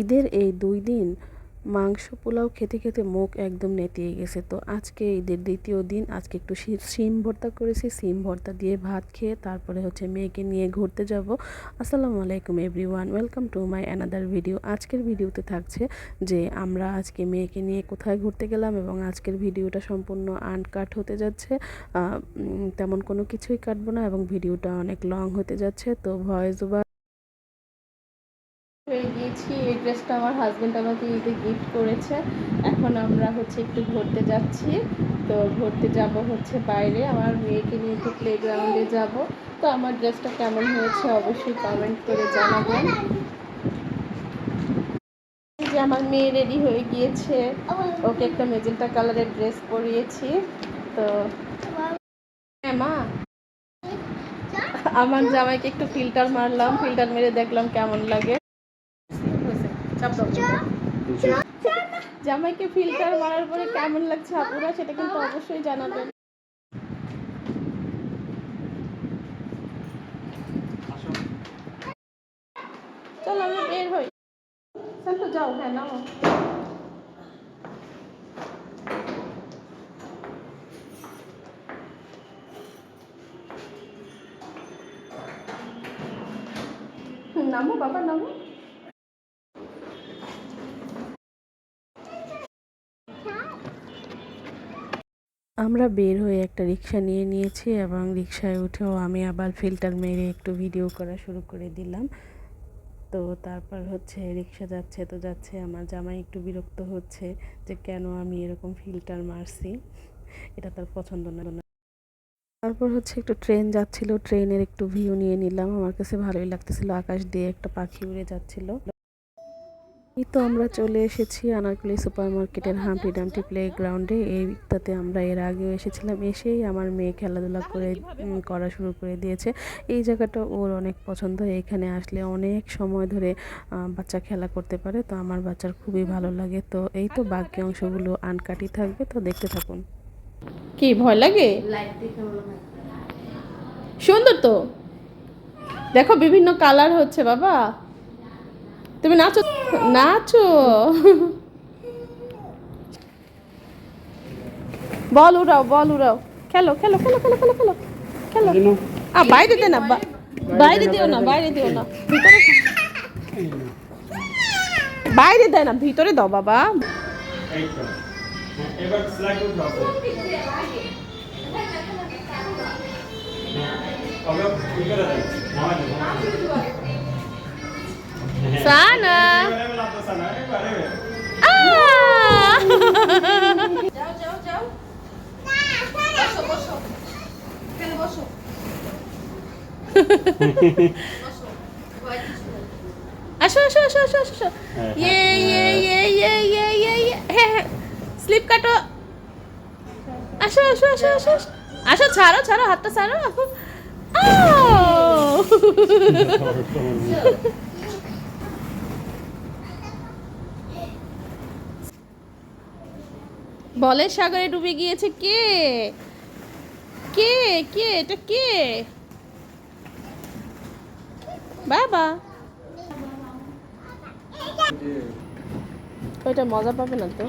ঈদের এই দুই দিন মাংস পোলাও খেতে খেতে মুখ একদম নেতিয়ে গেছে। তো আজকে ঈদের দ্বিতীয় দিন, আজকে একটু শিম ভর্তা করেছি। শিম ভর্তা দিয়ে ভাত খেয়ে তারপরে হচ্ছে মেয়েকে নিয়ে ঘুরতে যাব। আসসালামু আলাইকুম everyone, welcome to my another video. আজকের ভিডিওতে থাকছে যে আমরা আজকে মেয়েকে নিয়ে কোথায় ঘুরতে গেলাম এবং আজকের ভিডিওটা সম্পূর্ণ আনকাট হতে যাচ্ছে। তেমন কোনো কিছুই কাটবো না এবং ভিডিওটা অনেক লং হতে যাচ্ছে। তো ভয়েস ওভার হয়ে গিয়েছি। এই ড্রেসটা আমার হাজবেন্ড আমাকে ঈদে গিফট করেছে। এখন আমরা হচ্ছে একটু ঘুরতে যাচ্ছি। তো ঘুরতে যাব হচ্ছে বাইরে। আমার মেয়েকে নিয়ে একটু প্লে গ্রাউন্ডে যাব। তো আমার ড্রেসটা কেমন হয়েছে অবশ্যই কমেন্ট করে জানাবেন। যে আমার মেয়ে রেডি হয়ে গিয়েছে। ওকে একটা মেজেন্টা কালারের ড্রেস পরিয়েছি। তো হ্যাঁ মা। আমার জামাইকে একটু ফিল্টার মারলাম। ফিল্টার মেরে দেখলাম কেমন লাগে। চাপ। জামাইকে ফিল্টার মারার পরে কেমন লাগছে আপুরা সেটা কিন্তু অবশ্যই জানাবেন। চলো আমরা বের হই। চল তো যাও হ্যাঁ নাও নামো বাবা নামো। আমরা বের হয়ে একটা রিক্সা নিয়ে নিয়েছি এবং রিক্সায় উঠেও আমি আবার ফিল্টার মেরে একটু ভিডিও করা শুরু করে দিলাম। তো তারপর হচ্ছে রিক্সা যাচ্ছে, তো যাচ্ছে আমার জামাই একটু বিরক্ত হচ্ছে যে কেন আমি এরকম ফিল্টার মারছি। এটা তার পছন্দ না। তারপর হচ্ছে একটু ট্রেন যাচ্ছিল, ট্রেনের একটু ভিউ নিয়ে নিলাম। আমার কাছে ভালোই লাগতেছিল, আকাশ দিয়ে একটা পাখি উড়ে যাচ্ছিল। এই তো আমরা চলে এসেছি আনারকলি সুপার মার্কেটের হাম্পি ডাম্পি প্লে গ্রাউন্ডে এইটাতে আমরা এর আগেও এসেছিলাম, এসেই আমার মেয়ে খেলাধুলা করে করা শুরু করে দিয়েছে। এই জায়গাটা ওর অনেক পছন্দ, এখানে আসলে অনেক সময় ধরে বাচ্চা খেলা করতে পারে, তো আমার বাচ্চার খুবই ভালো লাগে। তো এই তো বাকি অংশগুলো আনকাটি থাকবে, তো দেখতে থাকুন। কি, ভয় লাগে? সুন্দর তো। দেখো বিভিন্ন কালার হচ্ছে বাবা। তুমি নাচো নাচো বল উড়াও বল উড়াও খেলো খেলো খেলো খেলো খেলো খেলো খেলো আ বাইরে দে না বা- বাইরে দিও না বাইরে দিও না ভিতরে বাইরে দেয় না ভিতরে দাও বাবা হ্যাঁ, এবার সানা এবারে এবার লাগতো সানা এবারে এবারে আ আসো আসো আসো আসো আসো ইয়ে ইয়ে ইয়ে ইয়ে ইয়ে ইয়ে ইয়ে হ্যাঁ হ্যাঁ। স্লিপ কাটো। আসো আসো আসো আসো। আসো। ছাড়ো ছাড়ো হাতটা ছাড়ো। আও! বলের সাগরে ডুবে গিয়েছে কে? কে? কে? এটা কে? বাবা। ওইটা মজা পাবে না তো?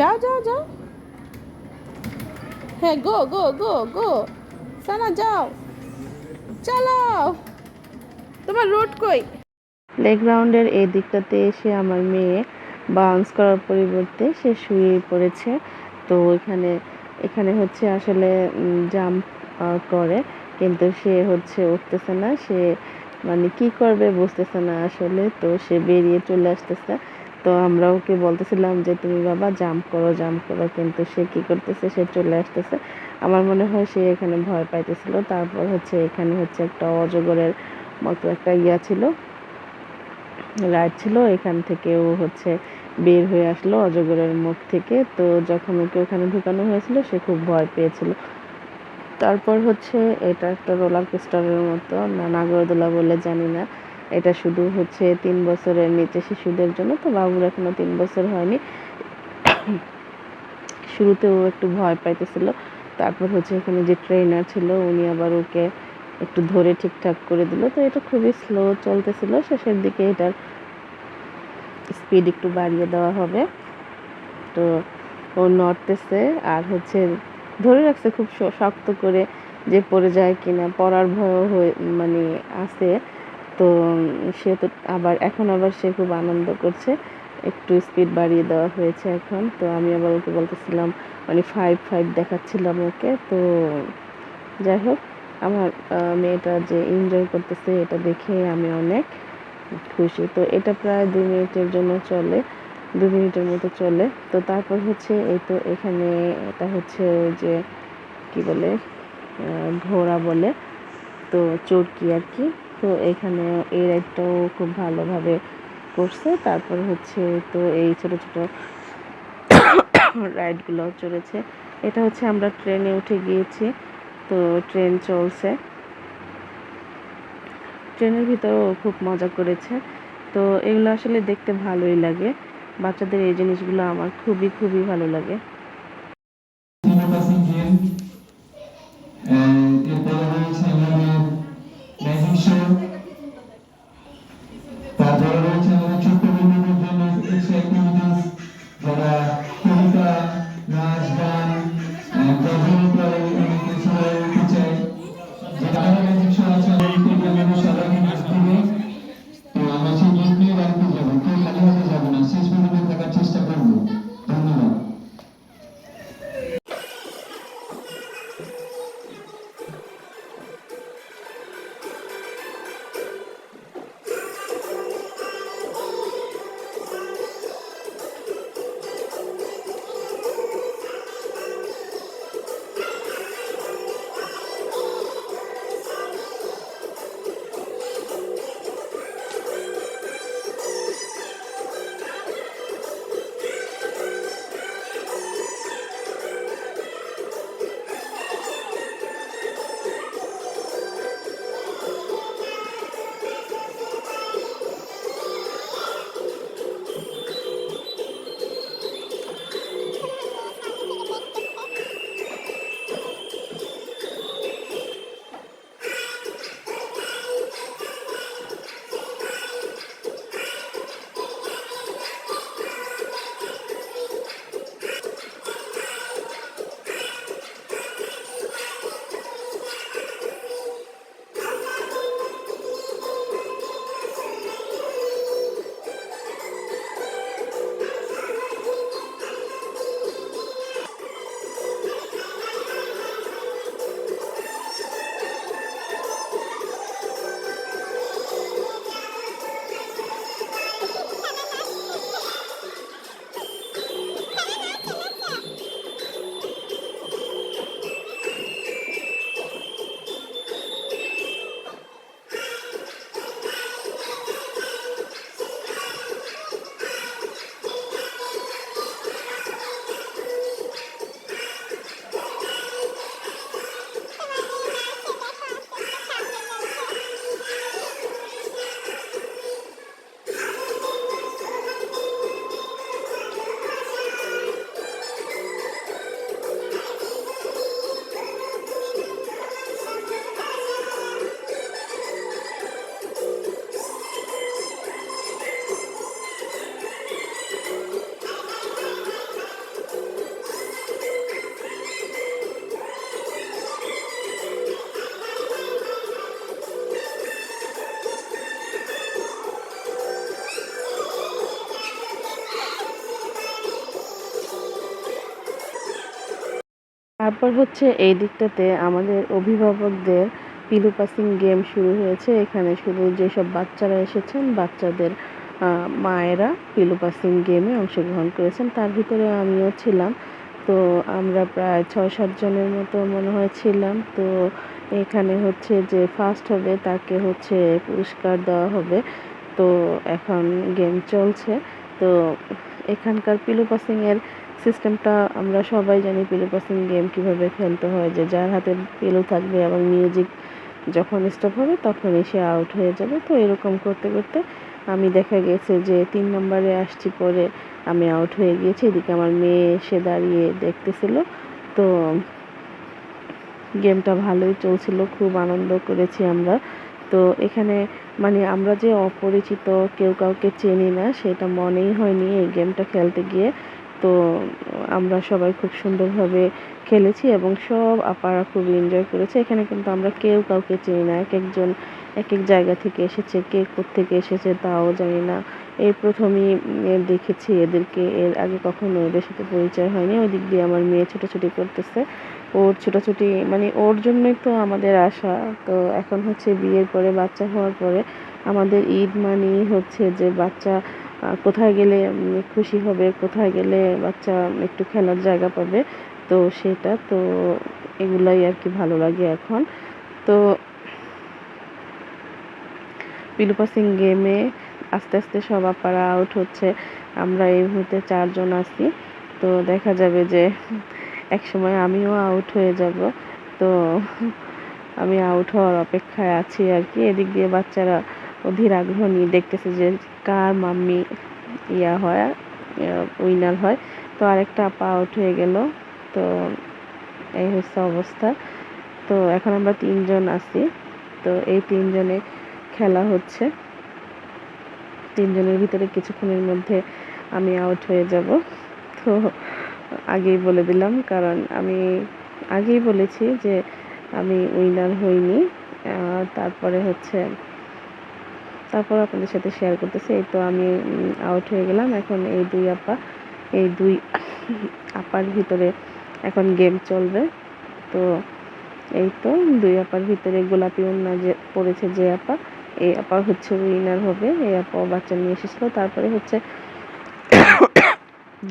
যাও যাও যাও হ্যাঁ গো গো গো গো। সানা, যাও। চালাও। তোমার রুট কই? প্লেগ্রাউন্ডের এই দিকটাতে এসে আমার মেয়ে বাউন্স করার পরিবর্তে সে শুয়ে পড়েছে। তো এখানে এখানে হচ্ছে আসলে জাম্প করে। কিন্তু সে হচ্ছে উঠতেছে না। সে মানে কি করবে বুঝতেছে না আসলে। তো সে বেরিয়ে চলে আসতেছে। তো আমরা ওকে বলতেছিলাম যে, তুমি বাবা জাম্প করো জাম্প করো। কিন্তু সে কি করতেছে? সে চলে আসতেছে। আমার মনে হয় সে এখানে ভয় পাইতেছিল। তারপর হচ্ছে এখানে হচ্ছে একটা অজগরের মতো একটা ইয়া ছিল, রাইড ছিল। এখান থেকে ও হচ্ছে বের হয়ে আসলো অজগরের মুখ থেকে। তো যখন ওকে ওখানে ঢুকানো হয়েছিল, সে খুব ভয় পেয়েছিল। তারপর হচ্ছে এটা একটা রোলার কোস্টারের মতো, না নাগরদোলা বলে জানি না। এটা শুধু হচ্ছে তিন বছরের নিচে শিশুদের জন্য, তো বাবুর এখনও তিন বছর হয়নি। শুরুতে ও একটু ভয় পাইতেছিল। তারপর হচ্ছে এখানে যে ট্রেনার ছিল, উনি আবার ওকে একটু ধরে ঠিকঠাক করে দিল। তো এটা খুবই স্লো চলতেছিল। শেষের দিকে এটার স্পিড একটু বাড়িয়ে দেওয়া হবে। তো ও নড়তেছে আর হচ্ছে ধরে রাখছে খুব শক্ত করে যে পড়ে যায় কিনা, পড়ার ভয় হয়ে মানে আছে। তো সে তো আবার, এখন আবার সে খুব আনন্দ করছে। একটু স্পিড বাড়িয়ে দেওয়া হয়েছে এখন। তো আমি আবার ওকে বলতেছিলাম মানে ফাইভ ফাইভ দেখাচ্ছিলাম ওকে। তো যাই হোক, আমার মেয়েটা যে এনজয় করতেছে এটা দেখে আমি অনেক খুশি। তো এটা প্রায় দুই মিনিটের জন্য চলে দু মিনিটের মতো চলে। তো তারপর হচ্ছে এই তো এখানে এটা হচ্ছে ওই যে, কি বলে ঘোড়া বলে। তো চরকি আর কি। তো এখানে এই রাইডটাও খুব ভালোভাবে করছে। তারপর হচ্ছে তো এই ছোট ছোট রাইডগুলো চলেছে। এটা হচ্ছে আমরা ট্রেনে উঠে গিয়েছি। তো ট্রেন চলছে। ট্রেনের ভিতরেও খুব মজা করেছে। তো এগুলো আসলে দেখতে ভালোই লাগে। বাচ্চাদের এই জিনিসগুলো আমার খুবই খুবই ভালো লাগে। তারপর হচ্ছে এই দিকটাতে আমাদের অভিভাবকদের পিলু পাসিং গেম শুরু হয়েছে। এখানে শুধু যেসব বাচ্চারা এসেছেন, বাচ্চাদের মায়েরা পিলু পাসিং গেমে অংশগ্রহণ করেছেন। তার ভিতরে আমিও ছিলাম। তো আমরা প্রায় ছয় সাতজনের মতো মনে হয় ছিলাম। তো এখানে হচ্ছে যে ফার্স্ট হবে, তাকে হচ্ছে পুরস্কার দেওয়া হবে। তো এখন গেম চলছে। তো এখানকার পিলু পাসিংয়ের সিস্টেমটা আমরা সবাই জানি পিলু পাসিং গেম কীভাবে খেলতে হয়, যে যার হাতে পিলু থাকবে এবং মিউজিক যখন স্টপ হবে তখনই সে আউট হয়ে যাবে। তো এরকম করতে করতে আমি দেখা গেছে যে তিন নম্বরে আসছি পরে আমি আউট হয়ে গিয়েছি। এদিকে আমার মেয়ে এসে দাঁড়িয়ে দেখতেছিল। তো গেমটা ভালোই চলছিল, খুব আনন্দ করেছি আমরা। তো এখানে মানে আমরা যে অপরিচিত কেউ কাউকে চিনি না, সেটা মনেই হয়নি এই গেমটা খেলতে গিয়ে। তো আমরা সবাই খুব সুন্দরভাবে খেলেছি এবং সব আপারা খুব এনজয় করেছে। এখানে কিন্তু আমরা কেউ কাউকে চিনি না। এক একজন এক এক জায়গা থেকে এসেছে, কে থেকে এসেছে তাও জানি না। এই প্রথমই দেখেছি এদেরকে। এর আগে কখনো এদের সাথে পরিচয় হয়নি। ওই দিক দিয়ে আমার মেয়ে ছোটাছুটি করতেছে। ওর ছোটাছুটি মানে ওর জন্যই তো আমাদের আশা। তো এখন হচ্ছে বিয়ের পরে, বাচ্চা হওয়ার পরে আমাদের ঈদ মানেই হচ্ছে যে বাচ্চা কোথায় গেলে খুশি হবে, কোথায় গেলে বাচ্চা একটু খেলার জায়গা পাবে, তো সেটা তো এগুলাই আর কি ভালো লাগে এখন। তো পিলুপা সিং গেমে আস্তে আস্তে সব আপারা আউট হচ্ছে। আমরা এই মুহূর্তে চারজন আছি। তো দেখা যাবে যে এক সময় আমিও আউট হয়ে যাব। তো আমি আউট হওয়ার অপেক্ষায় আছি আর কি। এদিক দিয়ে বাচ্চারা অধীর আগ্রহ নিয়ে দেখতেছে যে কার মাম্মি ইয়া হয় উইনার হয়। তো আরেকটা আপা আউট হয়ে গেল। তো এই হচ্ছে অবস্থা। তো এখন আমরা তিনজন আছি। তো এই তিনজনে খেলা হচ্ছে। তিনজনের ভিতরে কিছুক্ষণের মধ্যে আমি আউট হয়ে যাব। তো আগেই বলে দিলাম, কারণ আমি আগেই বলেছি যে আমি উইনার হইনি। তারপরে হচ্ছে তারপর আপনাদের সাথে শেয়ার করতেছি। এই তো আমি আউট হয়ে গেলাম। এখন এই দুই আপা, এই দুই আপার ভিতরে এখন গেম চলবে। তো এই তো দুই আপার ভিতরে গোলাপি ওন্না যে, পড়েছে যে আপা, এই আপা হচ্ছে উইনার হবে। এই আপা বাচ্চা নিয়ে এসেছিল। তারপরে হচ্ছে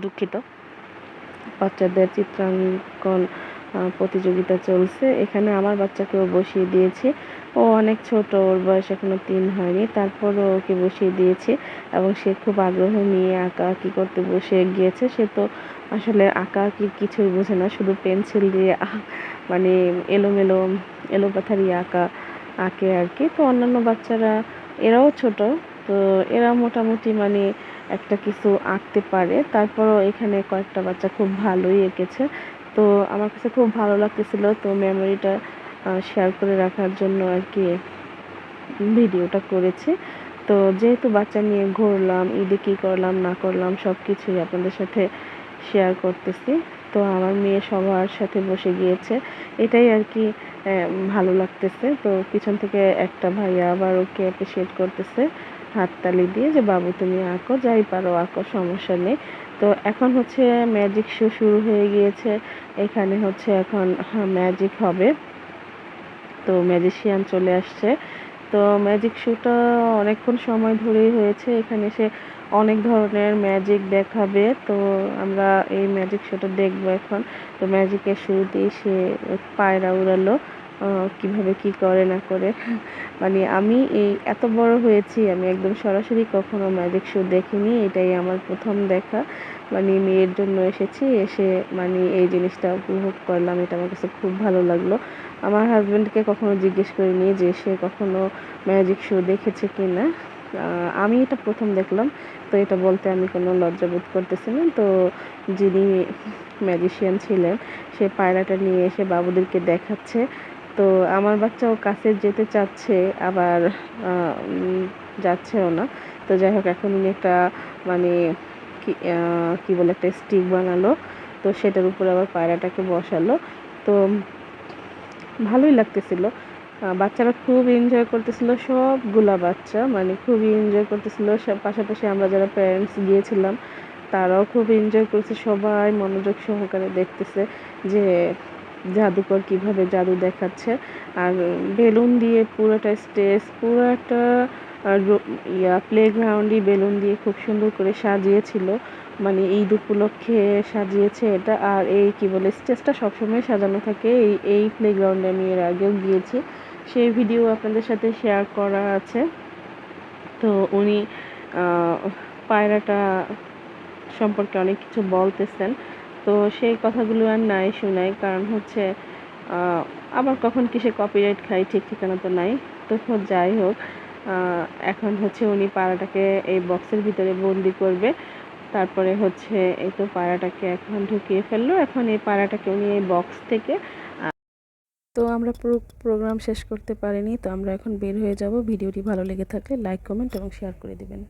দুঃখিত। বাচ্চাদের চিত্রাঙ্কন প্রতিযোগিতা চলছে। এখানে আমার বাচ্চাকেও বসিয়ে দিয়েছি। ও অনেক ছোট, ওর বয়স এখনও তিন হয়নি। তারপরও ওকে বসিয়ে দিয়েছি এবং সে খুব আগ্রহ নিয়ে আঁকা আঁকি করতে বসে গিয়েছে। সে তো আসলে আঁকা আঁকি কিছুই বোঝে না, শুধু পেন্সিল দিয়ে মানে এলোমেলো, এলোপাথারি আঁকা আঁকে আর কি। তো অন্যান্য বাচ্চারা, এরাও ছোট, তো এরা মোটামুটি মানে একটা কিছু আঁকতে পারে। তারপরও এখানে কয়েকটা বাচ্চা খুব ভালোই এঁকেছে। তো আমার কাছে খুব ভালো লাগতেছিল, তো মেমোরিটা শেয়ার করে রাখার জন্য আর কি ভিডিওটা করেছি। তো যেহেতু বাচ্চা নিয়ে ঘুরলাম, ঈদে কী করলাম, না করলাম সব কিছুই আপনাদের সাথে শেয়ার করতেছি। তো আমার মেয়ে সবার সাথে বসে গিয়েছে। এটাই আর কি ভালো লাগতেছে। তো পিছন থেকে একটা ভাইয়া আবার ওকে অ্যাপ্রিসিয়েট করতেছে হাততালি দিয়ে যে, বাবু, তুমি আঁকো, যাই পারো, আঁকো, সমস্যা নেই। তো এখন হচ্ছে ম্যাজিক শো শুরু হয়ে গিয়েছে। এখানে হচ্ছে এখন ম্যাজিক হবে। তো ম্যাজিশিয়ান চলে আসছে। তো ম্যাজিক শোটা অনেকক্ষণ সময় ধরেই হয়েছে। এখানে সে অনেক ধরনের ম্যাজিক দেখাবে। তো আমরা এই ম্যাজিক শোটা দেখব এখন। তো ম্যাজিকের শুরুতেই সে পায়রা উড়ালো কীভাবে কি করে না করে। মানে আমি এই এত বড় হয়েছি, আমি একদম সরাসরি কখনো ম্যাজিক শো দেখিনি। এটাই আমার প্রথম দেখা। মানে মেয়ের জন্য এসেছি, এসে মানে এই জিনিসটা উপভোগ করলাম। এটা আমার কাছে খুব ভালো লাগল। আমার হাজব্যান্ডকে কখনো জিজ্ঞেস করিনি যে সে কখনো ম্যাজিক শো দেখেছে কি না আমি এটা প্রথম দেখলাম, তো এটা বলতে আমি কোনো লজ্জা বোধ করতেছি না। তো যিনি ম্যাজিশিয়ান ছিলেন, সে পায়রাটা নিয়ে এসে বাবুদেরকে দেখাচ্ছে। তো আমার বাচ্চাও কাছে যেতে চাচ্ছে, আবার যাচ্ছেও না। তো যাই হোক, এখন উনি একটা মানে কি বলে, একটা স্টিক বানালো। তো সেটার উপরে আবার পায়রাটাকে বসালো। তো ভালোই লাগতেছিল। বাচ্চারা খুব এনজয় করতেছিল সবগুলা বাচ্চা মানে খুবই এনজয় করতেছিল। পাশাপাশি আমরা যারা প্যারেন্টস গিয়েছিলাম তারাও খুব এনজয় করছে সবাই মনোযোগ সহকারে দেখতেছে যে জাদুকর কীভাবে জাদু দেখাচ্ছে। আর বেলুন দিয়ে পুরোটা স্টেজ পুরো একটা আহ, রো- ইয়া প্লেগ্রাউন্ডই বেলুন দিয়ে খুব সুন্দর করে সাজিয়েছিল। মানে ঈদ উপলক্ষে সাজিয়েছে এটা। আর এই কি বলে, স্টেজটা সবসময় সাজানো থাকে। এই এই প্লেগ্রাউন্ডে আমি এর আগেও গিয়েছি। সেই ভিডিও আপনাদের সাথে শেয়ার করা আছে। তো উনি পায়রাটা সম্পর্কে অনেক কিছু বলতেছেন। তো সেই কথাগুলো আর নাই শোনাই কারণ হচ্ছে আবার কখন কিসে কপিরাইট খাই ঠিক ঠিকানা তো নাই। তো যাই হোক এখন হচ্ছে উনি পায়রাটাকে এই বক্সের ভিতরে বন্দি করবে। তারপরে হচ্ছে এই তো পায়রাটাকে এখন ঢুকিয়ে ফেলল। এখন এই পায়রাটাকে উনি এই বক্স থেকে, তো আমরা পুরো প্রোগ্রাম শেষ করতে পারিনি, তো আমরা এখন বের হয়ে যাব। ভিডিওটি ভালো লেগে থাকলে লাইক কমেন্ট এবং শেয়ার করে দিবেন।